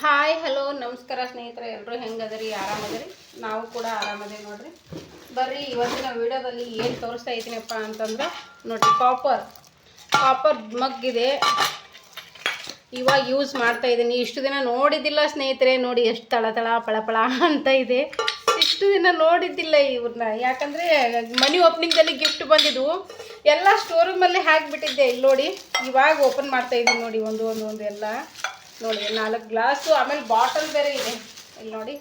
Hello, ನಮಸ್ಕಾರ ಸ್ನೇಹಿತರೆ ಎಲ್ಲರೂ ಹೆಂಗದರಿ? ಆರಾಮದರಿ? ನಾವು ಕೂಡ ಆರಾಮದೇ ನೋಡ್ರಿ. ಬರ್ರಿ, ಇವತ್ತಿನ ವಿಡಿಯೋದಲ್ಲಿ ಏನು ತೋರಿಸ್ತಾ ಇದ್ದೀನಪ್ಪ ಅಂತಂದ್ರೆ, ನೋಡ್ರಿ ಕಾಪರ್ ಕಾಪರ್ ಮಗ್ಗಿದೆ. ಇವಾಗ ಯೂಸ್ ಮಾಡ್ತಾ ಇದ್ದೀನಿ. ಇಷ್ಟು ದಿನ ನೋಡಿದ್ದಿಲ್ಲ ಸ್ನೇಹಿತರೆ, ನೋಡಿ ಎಷ್ಟು ತಳ ತಳ ಪಳಪಳ ಅಂತ ಇದೆ. ಇಷ್ಟು ದಿನ ನೋಡಿದ್ದಿಲ್ಲ ಇವ್ರನ್ನ. ಯಾಕಂದರೆ, ಮನಿ ಓಪನಿಂಗಲ್ಲಿ ಗಿಫ್ಟ್ ಬಂದಿದ್ವು ಎಲ್ಲ ಸ್ಟೋರ್ ರೂಮಲ್ಲಿ ಹಾಕಿಬಿಟ್ಟಿದ್ದೆ. ಇಲ್ಲಿ ನೋಡಿ, ಇವಾಗ ಓಪನ್ ಮಾಡ್ತಾ ಇದ್ದೀನಿ ನೋಡಿ, ಒಂದು ಒಂದು ಒಂದು ಎಲ್ಲ. ನೋಡಿ, ನಾಲ್ಕು ಗ್ಲಾಸು, ಆಮೇಲೆ ಬಾಟಲ್ ಬೇರೆ ಇದೆ. ಇಲ್ಲಿ ನೋಡಿ.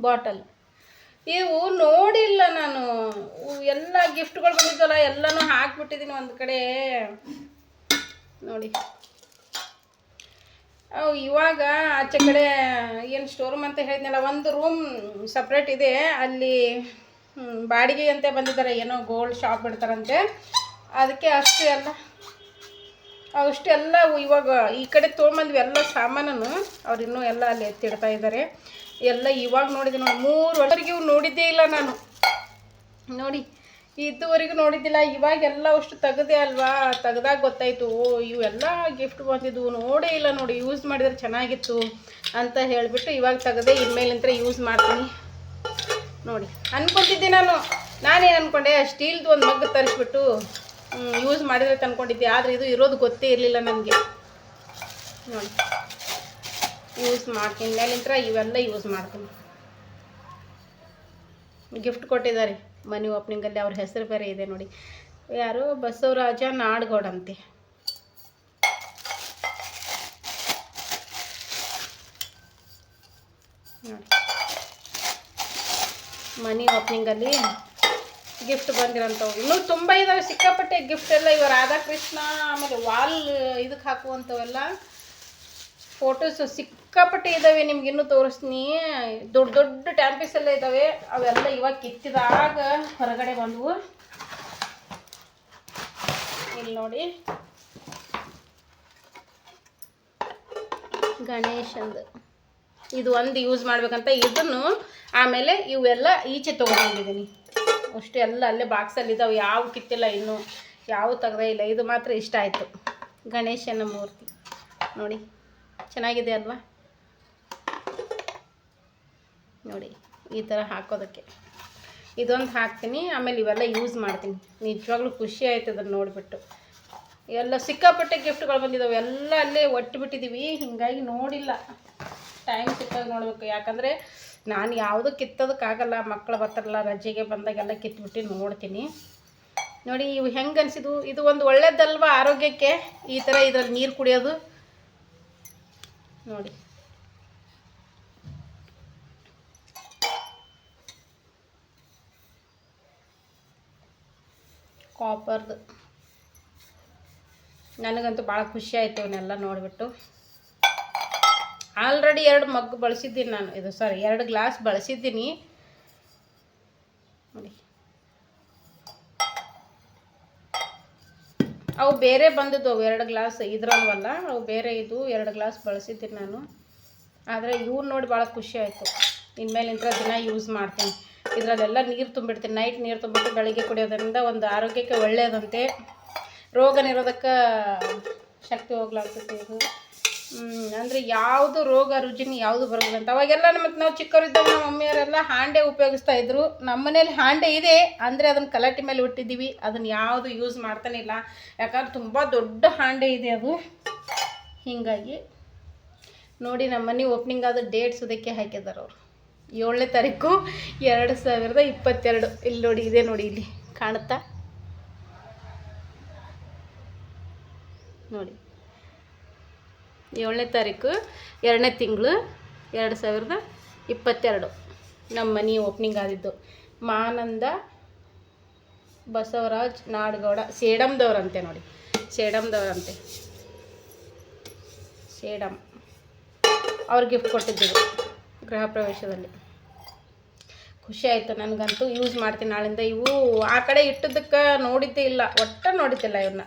ಬಾಟಲ್. ಇವು ನೋಡಿಲ್ಲ ನಾನು. ಎಲ್ಲ ಗಿಫ್ಟ್ಗಳು ಬಂದಿದ್ದಲ್ಲ, ಎಲ್ಲನೂ ಹಾಕ್ಬಿಟ್ಟಿದ್ದೀನಿ ಒಂದು ಕಡೆ. ನೋಡಿ. ಅವು ಇವಾಗ ಆಚೆ ಕಡೆ ಏನು ಸ್ಟೋರ್ ರೂಮ್ ಅಂತ ಹೇಳಿದ್ನಲ್ಲ, ಒಂದು ರೂಮ್ ಸಪ್ರೇಟ್ ಇದೆ. ಅಲ್ಲಿ ಬಾಡಿಗೆ ಅಂತ ಬಂದಿದ್ದಾರೆ. ಏನೋ ಗೋಲ್ಡ್ ಶಾಪ್ ಬಿಡ್ತಾರಂತೆ. ಅದಕ್ಕೆ ಅಷ್ಟು ಎಲ್ಲ ಅಷ್ಟೆಲ್ಲ ಇವಾಗ ಈ ಕಡೆ ತೊಗೊಂಬಂದ್ವಿ ಎಲ್ಲ ಸಾಮಾನನ್ನು. ಅವ್ರು ಇನ್ನೂ ಎಲ್ಲ ಅಲ್ಲಿ ಎತ್ತಿಡ್ತಾ ಇದ್ದಾರೆ ಎಲ್ಲ ಇವಾಗ ನೋಡಿದೆ ನೋಡಿ, ಮೂರು ವರ್ಷರಿಗೆ ಇವು ನೋಡಿದ್ದೇ ಇಲ್ಲ ನಾನು. ನೋಡಿ, ಇದುವರೆಗೂ ನೋಡಿದ್ದಿಲ್ಲ, ಇವಾಗೆಲ್ಲ ಅಷ್ಟು ತೆಗ್ದೆ ಅಲ್ವಾ? ತೆಗ್ದಾಗ ಗೊತ್ತಾಯಿತು, ಓ ಇವೆಲ್ಲ ಗಿಫ್ಟ್ ಬಂದಿದ್ದು ನೋಡೇ ಇಲ್ಲ ನೋಡಿ ಯೂಸ್ ಮಾಡಿದ್ರೆ ಚೆನ್ನಾಗಿತ್ತು ಅಂತ ಹೇಳಿಬಿಟ್ಟು ಇವಾಗ ತೆಗ್ದೆ ಇನ್ಮೇಲಿಂತ್ರ ಯೂಸ್ ಮಾಡ್ತೀನಿ. ನೋಡಿ, ಅನ್ಕೊಂತಿದ್ದೆ ನಾನು. ನಾನೇನು ಅನ್ಕೊಂಡೆ ಸ್ಟೀಲ್ದು ಒಂದು ಮಗ್ ತರಿಸ್ಬಿಟ್ಟು ಯೂಸ್ ಮಾಡಿದ್ರೆ ತಂದ್ಕೊಂಡಿದ್ದೆ. ಆದರೆ ಇದು ಇರೋದು ಗೊತ್ತೇ ಇರಲಿಲ್ಲ ನನಗೆ ನೋಡಿ. ಯೂಸ್ ಮಾಡ್ತೀನಿ. ಮೇಲಿಂತ್ರ ಇವೆಲ್ಲ ಯೂಸ್ ಮಾಡ್ತೀನಿ. ಗಿಫ್ಟ್ ಕೊಟ್ಟಿದ್ದಾರೆ. ಮನಿ ಓಪನಿಂಗಲ್ಲಿ ಅವ್ರ ಹೆಸರು ಬೇರೆ ಇದೆ ನೋಡಿ. ಯಾರು ಬಸವರಾಜ ನಾಡ್ಗೌಡ್ ಅಂತೆ. ನೋಡಿ. ಮನಿ ಓಪನಿಂಗಲ್ಲಿ ಗಿಫ್ಟ್ ಬಂದಿರೋಂಥವು ಇನ್ನೂ ತುಂಬ ಇದಾವೆ, ಸಿಕ್ಕಾಪಟ್ಟೆ ಗಿಫ್ಟ್ ಎಲ್ಲ ಇವ ರಾಧಾಕೃಷ್ಣ, ಆಮೇಲೆ ವಾಲ್ ಇದಕ್ಕೆ ಹಾಕುವಂಥವೆಲ್ಲ ಫೋಟೋಸ್ ಸಿಕ್ಕಾಪಟ್ಟೆ ಇದ್ದಾವೆ ನಿಮ್ಗೆ ಇನ್ನೂ ತೋರಿಸ್ತೀನಿ. ದೊಡ್ಡ ದೊಡ್ಡ ಟ್ಯಾಂಪಿಸ್ ಎಲ್ಲ ಇದ್ದಾವೆ ಅವೆಲ್ಲ ಇವಾಗ ಕಿತ್ತಿದಾಗ ಹೊರಗಡೆ ಬಂದವು. ಇಲ್ಲಿ ನೋಡಿ. ಗಣೇಶಂದು. ಇದು ಒಂದು ಯೂಸ್ ಮಾಡ್ಬೇಕಂತ ಇದನ್ನು ಆಮೇಲೆ ಇವೆಲ್ಲ ಈಚೆ ತೊಗೊಂಡಿದ್ದೀನಿ ಅಷ್ಟು ಎಲ್ಲ ಅಲ್ಲೇ ಬಾಕ್ಸಲ್ಲಿ ಇದ್ದಾವೆ. ಯಾವ ಕಿತ್ತಿಲ್ಲ ಇನ್ನೂ. ಯಾವ ತೆಗ್ದೇ ಇಲ್ಲ. ಇದು ಮಾತ್ರ ಇಷ್ಟ ಆಯಿತು. ಗಣೇಶನ ಮೂರ್ತಿ. ನೋಡಿ. ಚೆನ್ನಾಗಿದೆ ಅಲ್ವಾ? ನೋಡಿ, ಈ ಥರ ಹಾಕೋದಕ್ಕೆ. ಇದೊಂದು ಹಾಕ್ತೀನಿ. ಆಮೇಲೆ ಇವೆಲ್ಲ ಯೂಸ್ ಮಾಡ್ತೀನಿ. ನಿಜವಾಗ್ಲೂ ಖುಷಿ ಆಯ್ತು ಅದನ್ನು ನೋಡಿಬಿಟ್ಟು. ಎಲ್ಲ ಸಿಕ್ಕಾಪಟ್ಟೆ ಗಿಫ್ಟ್ಗಳು ಬಂದಿದ್ದಾವೆ ಎಲ್ಲ ಅಲ್ಲೇ ಒಟ್ಟು ಬಿಟ್ಟಿದ್ದೀವಿ ಹೀಗಾಗಿ ನೋಡಿಲ್ಲ. ಟೈಮ್ ಸಿಕ್ಕಾಗ ನೋಡಬೇಕು. ಯಾಕಂದರೆ ನಾನು ಯಾವುದೂ ಕಿತ್ತೋದಕ್ಕಾಗಲ್ಲ, ಮಕ್ಕಳು ಬರ್ತಾರಲ್ಲ, ರಜೆಗೆ ಬಂದಾಗೆಲ್ಲ ಕಿತ್ಬಿಟ್ಟು ನೋಡ್ತೀನಿ. ನೋಡಿ, ಇವು ಹೆಂಗೆ ಅನಿಸಿದ್ವು ಇದು ಒಂದು ಒಳ್ಳೇದಲ್ವ ಆರೋಗ್ಯಕ್ಕೆ? ಈ ಥರ ಇದರಲ್ಲಿ ನೀರು ಕುಡಿಯೋದು. ನೋಡಿ. ಕಾಪರ್ದು. ನನಗಂತೂ ಭಾಳ ಖುಷಿ ಆಯಿತು ಇವನ್ನೆಲ್ಲ ನೋಡಿಬಿಟ್ಟು. ಆಲ್ರೆಡಿ ಎರಡು ಮಗ್ ಬಳಸಿದ್ದೀನಿ ನಾನು. ಇದು ಸಾರಿ ಎರಡು ಗ್ಲಾಸ್ ಬಳಸಿದ್ದೀನಿ. ನೋಡಿ. ಅವು ಬೇರೆ ಬಂದಿದ್ದವು, ಎರಡು ಗ್ಲಾಸ್ ಇದ್ರಲ್ವಲ್ಲ, ಅವು ಬೇರೆ ಇದು ಎರಡು ಗ್ಲಾಸ್ ಬಳಸಿದ್ದೀನಿ ನಾನು. ಆದರೆ ಇವ್ರು ನೋಡಿ ಭಾಳ ಖುಷಿ ಆಯಿತು. ಇನ್ಮೇಲೆ ಇಂಥ ದಿನ ಯೂಸ್ ಮಾಡ್ತೀನಿ. ಇದರಲ್ಲೆಲ್ಲ ನೀರು ತುಂಬಿಡ್ತೀನಿ. ನೈಟ್ ನೀರು ತುಂಬಿಟ್ಟು ಬೆಳಗ್ಗೆ ಕುಡಿಯೋದ್ರಿಂದ ಒಂದು ಆರೋಗ್ಯಕ್ಕೆ ಒಳ್ಳೆಯದಂತೆ ರೋಗ ನಿರೋಧಕ ಶಕ್ತಿ ಹೋಗ್ಲಾಗ್ತದೆ ಇದು. ಅಂದರೆ ಯಾವುದು ರೋಗ ರುಜಿನ ಯಾವುದು ಬರೋದಂತ ಅವಾಗೆಲ್ಲ ಮತ್ತು ನಾವು ಚಿಕ್ಕವರಿದ್ದಾಗ ನಮ್ಮ ಮಮ್ಮಿಯವರೆಲ್ಲ ಹಾಂಡೆ ಉಪಯೋಗಿಸ್ತಾ ಇದ್ರು. ನಮ್ಮ ಮನೇಲಿ ಹಾಂಡೆ ಇದೆ, ಅಂದರೆ ಅದನ್ನು ಕಲಾಟಿ ಮೇಲೆ ಇಟ್ಟಿದ್ದೀವಿ ಅದನ್ನು ಯಾವುದು ಯೂಸ್ ಮಾಡ್ತಾನೆ ಇಲ್ಲ. ಯಾಕಂದ್ರೆ ತುಂಬ ದೊಡ್ಡ ಹಾಂಡೆ ಇದೆ ಅದು. ಹೀಗಾಗಿ ನೋಡಿ ನಮ್ಮ ಮನೆ ಓಪನಿಂಗ್ ಆದ ಡೇಟ್ಸ್ ಅದಕ್ಕೆ ಹಾಕಿದ್ದಾರೆ ಅವರು. ಏಳನೇ ತಾರೀಕು ಎರಡು ಸಾವಿರದ ಇಪ್ಪತ್ತೆರಡು. ಇಲ್ಲಿ ನೋಡಿ, ಇದೆ ನೋಡಿ ಇಲ್ಲಿ ಕಾಣುತ್ತಾ? ನೋಡಿ. ಏಳನೇ ತಾರೀಕು, ಎರಡನೇ ತಿಂಗಳು, ಎರಡು ಸಾವಿರದ ಇಪ್ಪತ್ತೆರಡು. ನಮ್ಮ ಮನೆ ಓಪನಿಂಗ್ ಆದಿದ್ದು ಮಾನಂದ ಬಸವರಾಜ್ ನಾಡಗೌಡ ಸೇಡಮ್ದವ್ರಂತೆ ನೋಡಿ. ಸೇಡಮ್ದವ್ರಂತೆ ಸೇಡಮ್ ಅವ್ರು ಗಿಫ್ಟ್ ಕೊಟ್ಟಿದ್ದರು ಗೃಹ ಪ್ರವೇಶದಲ್ಲಿ. ಖುಷಿ ಆಯಿತು ನನಗಂತೂ ಯೂಸ್ ಮಾಡ್ತೀನಿ ನಾಳಿಂದ. ಇವು ಆ ಕಡೆ ಇಟ್ಟದಕ್ಕೆ ನೋಡಿದ್ದೇ ಇಲ್ಲ. ಒಟ್ಟು ನೋಡಿದ್ದಿಲ್ಲ ಇವನ್ನ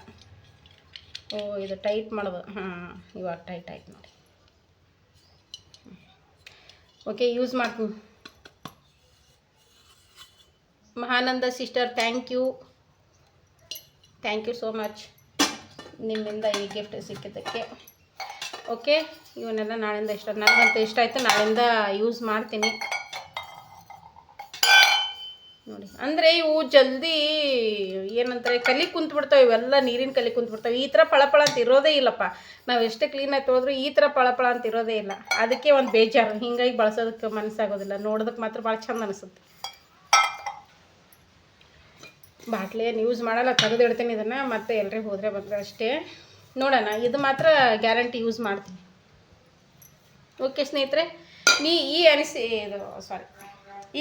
ಓ, ಇದು ಟೈಟ್ ಮಾಡೋದು. ಹಾಂ, ಇವಾಗ ಟೈಟ್ ಆಯ್ತು ನೋಡಿ. ಓಕೆ ಯೂಸ್ ಮಾಡ್ತೀನಿ Mahananda sister thank you thank you so much ನಿಮ್ಮಿಂದ ಈ ಗಿಫ್ಟ್ ಸಿಕ್ಕಿದ್ದಕ್ಕೆ. ಓಕೆ ಇವನ್ನೆಲ್ಲ ನಾಳೆಯಿಂದ ಇಷ್ಟ ನನಗಂತೂ ಇಷ್ಟ ಆಯಿತು. ನಾಳೆಯಿಂದ ಯೂಸ್ ಮಾಡ್ತೀನಿ. ನೋಡಿ. ಅಂದರೆ ಇವು ಜಲ್ದಿ ಏನಂತಾರೆ, ಕಲಿ ಕುಂತ್ಬಿಡ್ತಾವೆ, ಇವೆಲ್ಲ ನೀರಿನ ಕಲಿ ಕುಂತ್ಬಿಡ್ತಾವೆ. ಈ ಥರ ಪಳಪಳ ಅಂತ ಇರೋದೇ ಇಲ್ಲಪ್ಪ. ನಾವು ಎಷ್ಟೇ ಕ್ಲೀನಾಗಿ ತೊಳೆದ್ರು ಈ ಥರ ಪಳಪಳ ಅಂತ ಇರೋದೇ ಇಲ್ಲ. ಅದಕ್ಕೆ ಒಂದು ಬೇಜಾರು. ಹಿಂಗಾಗಿ ಬಳಸೋದಕ್ಕೆ ಮನಸ್ಸಾಗೋದಿಲ್ಲ ನೋಡೋದಕ್ಕೆ ಮಾತ್ರ ಭಾಳ ಚಂದ ಅನಿಸುತ್ತೆ. ಬಾಟ್ಲಿ ಏನು ಯೂಸ್ ಮಾಡಲ್ಲ, ತೆಗೆದು ಇಡ್ತೀನಿ ಇದನ್ನು, ಮತ್ತೆ ಎಲ್ರಿಗೂ ಹೋದರೆ ಬಂದರೆ ಅಷ್ಟೇ. ನೋಡೋಣ, ಇದು ಮಾತ್ರ ಗ್ಯಾರಂಟಿ ಯೂಸ್ ಮಾಡ್ತೀನಿ. ಓಕೆ ಸ್ನೇಹಿತರೆ, ನೀ ಈ ಅನಿಸಿ ಇದು ಸಾರಿ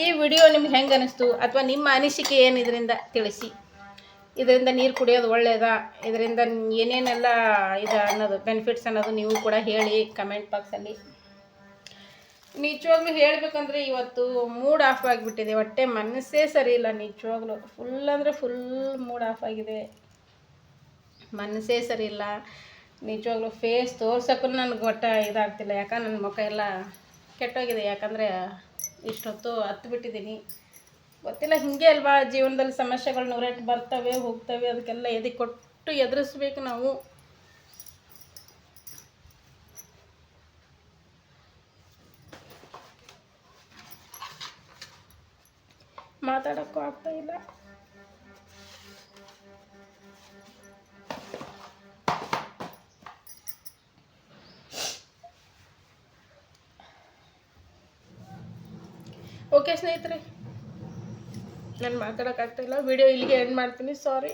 ಈ ವಿಡಿಯೋ ನಿಮ್ಗೆ ಹೆಂಗೆ ಅನಿಸ್ತು ಅಥವಾ ನಿಮ್ಮ ಅನಿಸಿಕೆ ಏನು ಇದರಿಂದ ತಿಳಿಸಿ. ಇದರಿಂದ ನೀರು ಕುಡಿಯೋದು ಒಳ್ಳೆಯದಾ ಇದರಿಂದ ಏನೇನೆಲ್ಲ ಇದು ಅನ್ನೋದು ಬೆನಿಫಿಟ್ಸ್ ಅನ್ನೋದು ನೀವು ಕೂಡ ಹೇಳಿ ಕಮೆಂಟ್ ಬಾಕ್ಸಲ್ಲಿ ನಿಜವಾಗ್ಲೂ ಹೇಳಬೇಕಂದ್ರೆ ಇವತ್ತು ಮೂಡ್ ಆಫ್ ಆಗಿಬಿಟ್ಟಿದೆ. ಹೊಟ್ಟೆ ಮನಸ್ಸೇ ಸರಿ ಇಲ್ಲ ನಿಜವಾಗ್ಲೂ. ಫುಲ್ ಅಂದರೆ ಫುಲ್ ಮೂಡ್ ಆಫ್ ಆಗಿದೆ. ಮನಸ್ಸೇ ಸರಿ ಇಲ್ಲ. ನಿಜವಾಗ್ಲೂ ಫೇಸ್ ತೋರ್ಸೋಕ್ಕೂ ನನಗೆ ಒಟ್ಟ ಇದಾಗ್ತಿಲ್ಲ. ಯಾಕಂದ್ರೆ ನನ್ನ ಮುಖ ಎಲ್ಲ ಕೆಟ್ಟೋಗಿದೆ, ಯಾಕಂದರೆ ಇಷ್ಟೊತ್ತು ಹತ್ತು ಬಿಟ್ಟಿದ್ದೀನಿ ಗೊತ್ತಿಲ್ಲ, ಹಿಂಗೆ ಅಲ್ವಾ? ಜೀವನದಲ್ಲಿ ಸಮಸ್ಯೆಗಳು ನೂರೆಂಟು ಬರ್ತವೆ, ಹೋಗ್ತವೆ, ಅದಕ್ಕೆಲ್ಲ ಎದೆ ಕೊಟ್ಟು ಎದುರಿಸ್ಬೇಕು ನಾವು. ಮಾತಾಡೋಕ್ಕೂ ಆಗ್ತಾ ಓಕೆ ಸ್ನೇಹಿತರೆ ನಾನು ಮಾತಾಡೋಕ್ಕಾಗ್ತಾಯಿಲ್ಲ ವಿಡಿಯೋ ಇಲ್ಲಿಗೆ ಎಂಡ್ ಮಾಡ್ತೀನಿ. ಸಾರಿ